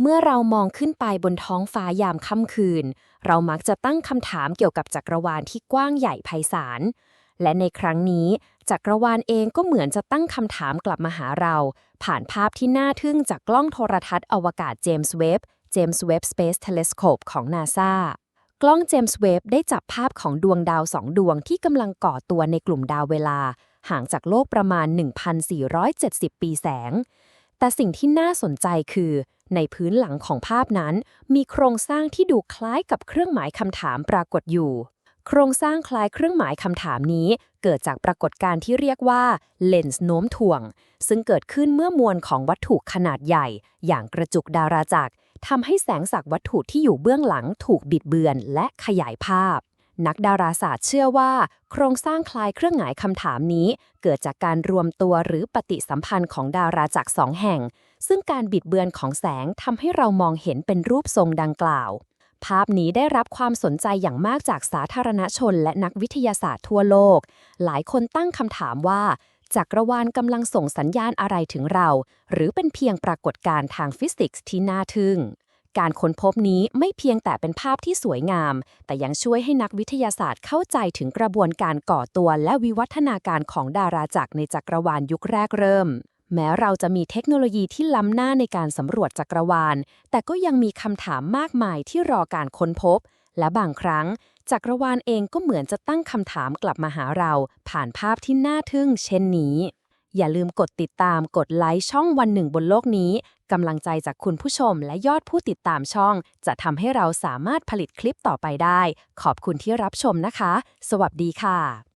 เมื่อเรามองขึ้นไปบนท้องฟ้ายามค่ำคืน เรามักจะตั้งคำถามเกี่ยวกับจักรวาลที่กว้างใหญ่ไพศาล และในครั้งนี้ จักรวาลเองก็เหมือนจะตั้งคำถามกลับมาหาเรา ผ่านภาพที่น่าทึ่งจากกล้องโทรทัศน์อวกาศเจมส์เว็บ James Webb Space Telescope ของ NASA กล้องเจมส์เว็บได้จับภาพของดวงดาวสองดวงที่กำลังก่อตัวในกลุ่มดาวเวลา ห่างจากโลกประมาณ 1,470 ปีแสง แต่สิ่งที่น่าสนใจคือ ในพื้นหลังของภาพนั้น มีโครงสร้างที่ดูคล้ายกับเครื่องหมายคำถามปรากฏอยู่ โครงสร้างคล้ายเครื่องหมายคำถามนี้ เกิดจากปรากฏการณ์ที่เรียกว่าเลนส์โน้มถ่วง ซึ่งเกิดขึ้นเมื่อมวลของวัตถุขนาดใหญ่ อย่างกระจุกดาราจักรทำให้แสงจากวัตถุที่อยู่เบื้องหลังถูกบิดเบือนและขยายภาพ นักดาราศาสตร์เชื่อว่า โครงสร้างคลายเครื่องหมายคำถามนี้ เกิดจากการรวมตัวหรือปฏิสัมพันธ์ของดาราจักรสองแห่ง ซึ่งการบิดเบือนของแสงทำให้เรามองเห็นเป็นรูปทรงดังกล่าว ภาพนี้ได้รับความสนใจอย่างมากจากสาธารณชนและนักวิทยาศาสตร์ทั่วโลก หลายคนตั้งคำถามว่าจักรวาลกำลังส่งสัญญาณอะไรถึงเรา หรือเป็นเพียงปรากฏการณ์ทางฟิสิกส์ที่น่าทึ่ง การค้นพบนี้ไม่เพียงแต่เป็นภาพที่สวยงาม แต่ยังช่วยให้นักวิทยาศาสตร์เข้าใจถึงกระบวนการก่อตัวและวิวัฒนาการของดาราจักรในจักรวาลยุคแรกเริ่ม แม้เราจะมีเทคโนโลยีที่ล้ำหน้าในการสำรวจจักรวาล แต่ก็ยังมีคำถามมากมายที่รอการค้นพบ และบางครั้ง จักรวาลเองก็เหมือนจะตั้งคำถามกลับมาหาเรา ผ่านภาพที่น่าทึ่ง เช่นนี้อย่าลืมกดติดตามกดไลค์ช่องวันหนึ่งบนโลกนี้ กำลังใจจากคุณผู้ชมและยอดผู้ติดตามช่อง จะทำให้เราสามารถผลิตคลิปต่อไปได้ ขอบคุณที่รับชมนะคะ สวัสดีค่ะ